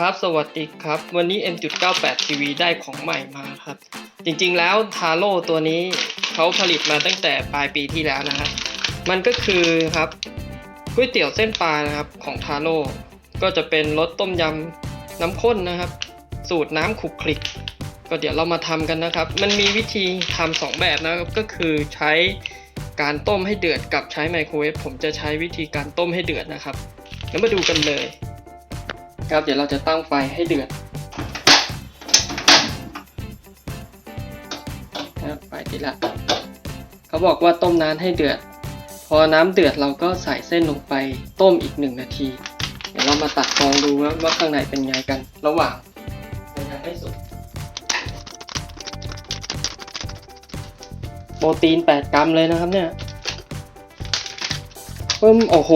ครับ สวัสดีครับ วันนี้ M.98 TV ได้ของใหม่มาครับ จริงๆแล้วทาโร่ตัวนี้เขาผลิตมาตั้งแต่ปลายปีที่แล้วนะครับ มันก็คือครับก๋วยเตี๋ยวเส้นปลานะครับของทาโร่ก็จะเป็นรสต้มยำน้ำข้นนะครับ สูตรน้ำขุกคลิก ก็เดี๋ยวเรามาทำกันนะครับ มันมีวิธีทำสองแบบนะครับ ก็คือใช้การต้มให้เดือดกับใช้ไมโครเวฟผมจะใช้วิธีการต้มให้เดือดนะครับ แล้วมาดูกันเลย ครับเดี๋ยวเราจะตั้งไฟให้เดือดนะไฟติดละเขาบอกว่าต้มน้ำให้เดือด พอน้ำเดือดเราก็ใส่เส้นลงไปต้มอีกหนึ่งนาที เดี๋ยวเรามาตัดฟองดูว่าว่าข้างในเป็นไงกัน ระหว่างมันยังไม่สุกโปรตีน 8 กรัมเลยนะครับเนี่ยเพิ่มโอ้โห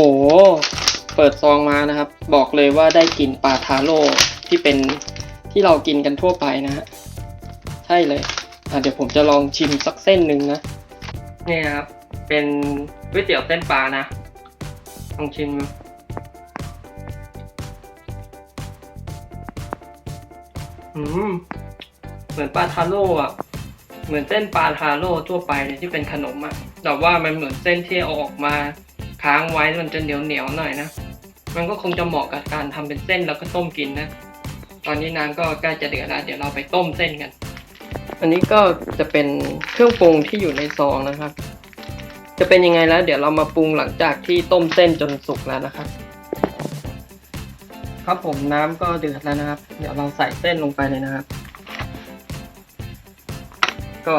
เปิดซองมานะครับ บอกเลยว่าได้กลิ่นปลาทาโร่ที่เป็นที่เรากินกันทั่วไปนะฮะใช่เลยอะเดี๋ยวผมจะลองชิมสักเส้นหนึ่งนะนี่ครับ เป็นก๋วยเตี๋ยวเส้นปลานะลองชิมดูอืมเหมือนปลาทาโร่อะเหมือนเส้นปลาทาโร่ทั่วไปเนี่ยที่เป็นขนมอะแต่ว่ามันเหมือนเส้นที่เอาออกมาค้างไว้มันจะเหนียวเหนียวหน่อยนะ มันก็คงจะเหมาะกับการทำเป็นเส้นแล้วก็ต้มกินนะ ตอนนี้น้ำก็ใกล้จะเดือดแล้วเดี๋ยวเราไปต้มเส้นกัน อันนี้ก็จะเป็นเครื่องปรุงที่อยู่ในซองนะครับ จะเป็นยังไงแล้ว เดี๋ยวเรามาปรุงหลังจากที่ต้มเส้นจนสุกแล้วนะครับ ครับผมน้ำก็เดือดแล้วนะครับ เดี๋ยวเราใส่เส้นลงไปเลยนะครับ ก็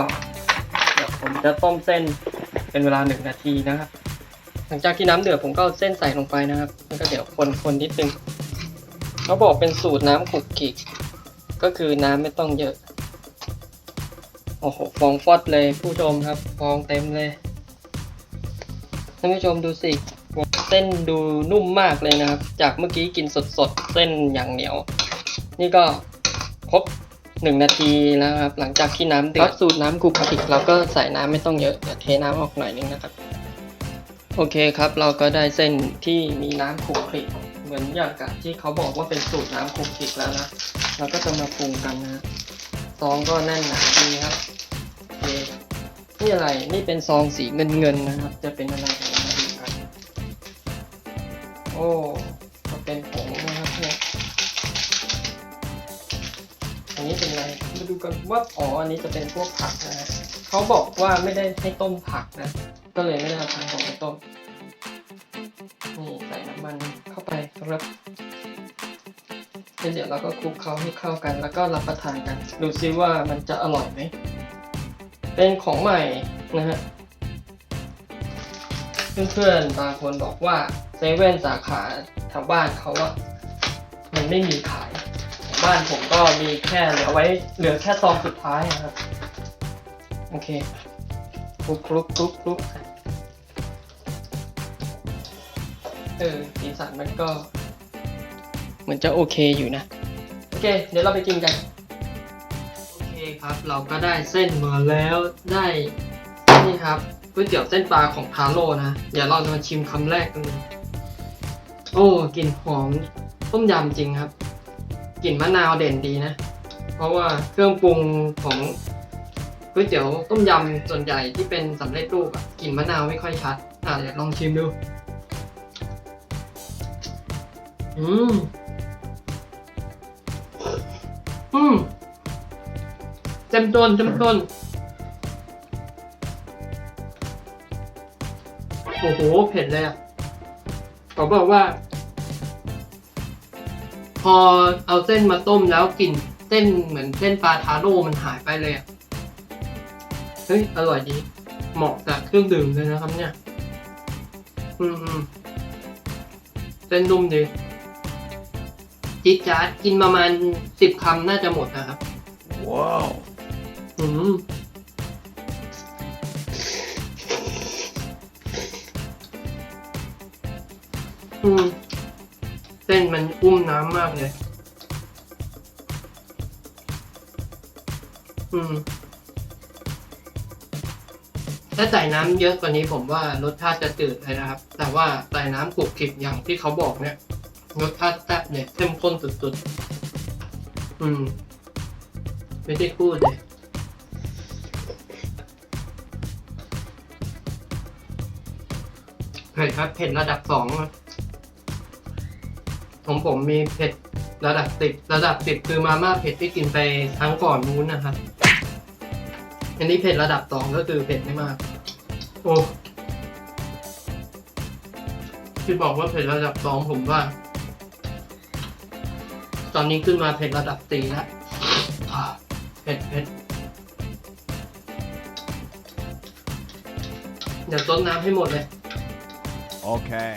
เดี๋ยวผมจะต้มเส้นเป็นเวลาหนึ่งนาทีนะครับ หลังจากที่น้ำเดือดผมก็เส้นใส่ลงไปนะครับ แล้วก็เดี๋ยวคนคนนิดนึงเขาบอกเป็นสูตรน้ำขลุกขิกก็คือน้ำไม่ต้องเยอะ โอ้โห ฟองฟอดเลยผู้ชมครับ ฟองเต็มเลยท่านผู้ชมดูสิเส้นดูนุ่มมากเลยนะครับ จากเมื่อกี้กินสดๆ เส้นอย่างเหนียว นี่ก็ครบหนึ่งนาทีแล้วครับ หลังจากที่น้ำเดือดสูตรน้ำขลุกขิกเราก็ใส่น้ำไม่ต้องเยอะเดี๋ยวเทน้ำออกหน่อยนึงนะครับ โอเคครับเราก็ได้เส้นที่มีน้ำคลุกคลิกเหมือนอย่างกับที่เขาบอกว่าเป็นสูตรน้ำคลุกคลิกแล้วนะเราก็จะมาปรุงกันนะซองก็แน่นหนาดีครับโอเคนี่อะไรนี่เป็นซองสีเงินเงินๆนะครับ จะเป็นอะไรเดี๋ยวมาดูกันโอ้ก็เป็นผงนะครับเนี่ยอันนี้เป็นอะไรมาดูกันว่าอ๋ออันนี้จะเป็นพวกผักนะเขาบอกว่าไม่ได้ให้ต้มผักนะ ก็เลยไม่ได้เอาผักของไปต้มนี่ใส่น้ำมันเข้าไปครับเดี๋ยวเราก็คลุกเคล้าให้เข้ากัน แล้วก็รับประทานกัน ดูซิว่ามันจะอร่อยไหม เป็นของใหม่นะฮะ เพื่อนๆบางคนบอกว่าเซเว่นสาขาแถวบ้านเขาอะมันไม่มีขาย บ้านผมก็มีแค่เหลือไว้เหลือแค่ซองสุดท้ายนะครับ โอเคคลุกคลุกคลุกคลุก เออสีสันมันก็ เหมือนจะโอเคอยู่นะ โอเค เดี๋ยวเราไปกินกัน โอเคครับ เราก็ได้เส้นมาแล้วได้นี่ครับก๋วยเตี๋ยวเส้นปลาของทาโร่นะ เดี๋ยวเราจะมาชิมคำแรกกันเลยโอ้กลิ่นหอมต้มยำจริงครับกลิ่นมะนาวเด่นดีนะ เพราะว่าเครื่องปรุงของก๋วยเตี๋ยวต้มยำส่วนใหญ่ที่เป็นสำเร็จรูปอะกลิ่นมะนาวไม่ค่อยชัดอะเดี๋ยวลองชิมดู อืม อืมเต็มต้นเต็มต้นโอ้โห เผ็ดเลยอะเขาบอกว่า พอเอาเส้นมาต้มแล้วกลิ่นเส้นเหมือนเส้นปลาทาโร่มันหายไปเลยอะ เฮ้ย อร่อยดี เหมาะกับเครื่องดื่มเลยนะครับเนี่ย อืมอืมเส้นนุ่มดี จิ๊ดจ๊าดกินประมาณสิบคำน่าจะหมดนะครับ ว้าว อืมอืมเส้นมันอุ้มน้ำมากเลย อืม ถ้าใส่น้ำเยอะกว่านี้ผมว่ารสชาติจะจืดเลยนะครับ แต่ว่าใส่น้ำกลุกคลิกอย่างที่เขาบอกเนี่ย รสชาติแซ่บเนี่ยเข้มข้นสุดๆ อืม ไม่ได้พูดเลยเผ็ดครับเผ็ดระดับสองครับของผมมีเผ็ดระดับสิบระดับสิบคือมาม่าเผ็ดที่กินไปครั้งก่อนนู้นนะครับ อันนี้เผ็ดระดับสองก็คือเผ็ดไม่มาก โอ้ที่บอกว่าเผ็ดระดับสองผมว่า ตอนนี้ขึ้นมาเผ็ดระดับสี่แล้วอ่าเผ็ดเผ็ดเดี๋ยวต้นน้ำให้หมดเลย Okay.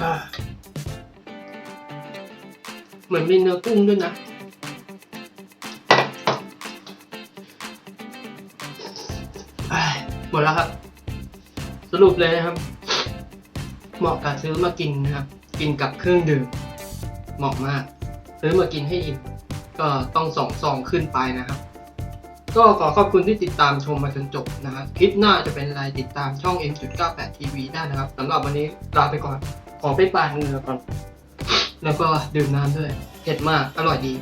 อ่าเหมือนมีเนื้อกุ้งด้วยนะอ่าหมดแล้วครับ สรุปเลยนะครับ เหมาะกับซื้อมากินนะครับ กินกับเครื่องดื่มเหมาะมาก ซื้อมากินให้อิ่มก็ต้องสองซองขึ้นไปนะครับ ก็ขอขอบคุณที่ติดตามชมมาจนจบนะครับคลิปหน้าจะเป็นอะไรติดตามช่อง M98 TV ได้นะครับสำหรับวันนี้ลาไปก่อน ขอไปปาดเหงื่อก่อน แล้วก็ดื่มน้ำด้วยเผ็ดมากอร่อยดี